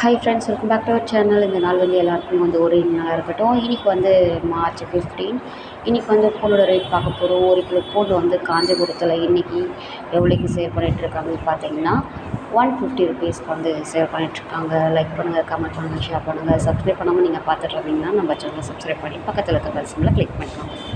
Hi friends welcome back to our channel இந்த நாள் வந்து எல்லாருக்கும் வந்து ஒரு நாளாக இருக்கட்டும். இன்றைக்கி வந்து மார்ச் ஃபிஃப்டீன் இன்றைக்கி வந்து பூண்டோட ரேட் பார்க்க போகிறோம் ஒரு கிலோ பூண்டு வந்து காஞ்சிபுரத்தில் இன்றைக்கி எவ்வளோக்கு சேல் பண்ணிகிட்ருக்காங்கன்னு பார்த்தீங்கன்னா ஒன் ஃபிஃப்டி ருபீஸ்க்கு வந்து சேல் பண்ணிகிட்ருக்காங்க லைக் பண்ணுங்கள் கமெண்ட் பண்ணுங்கள் ஷேர் பண்ணுங்கள் சப்ஸ்கிரைப் பண்ணாமல் நீங்கள் பார்த்துட்டு இருந்தீங்கன்னா நம்ம சேனலை சப்ஸ்கிரைப் பண்ணி பக்கத்தில் இருக்க பெல்சிமில் கிளிக் பண்ணிக்கோங்க.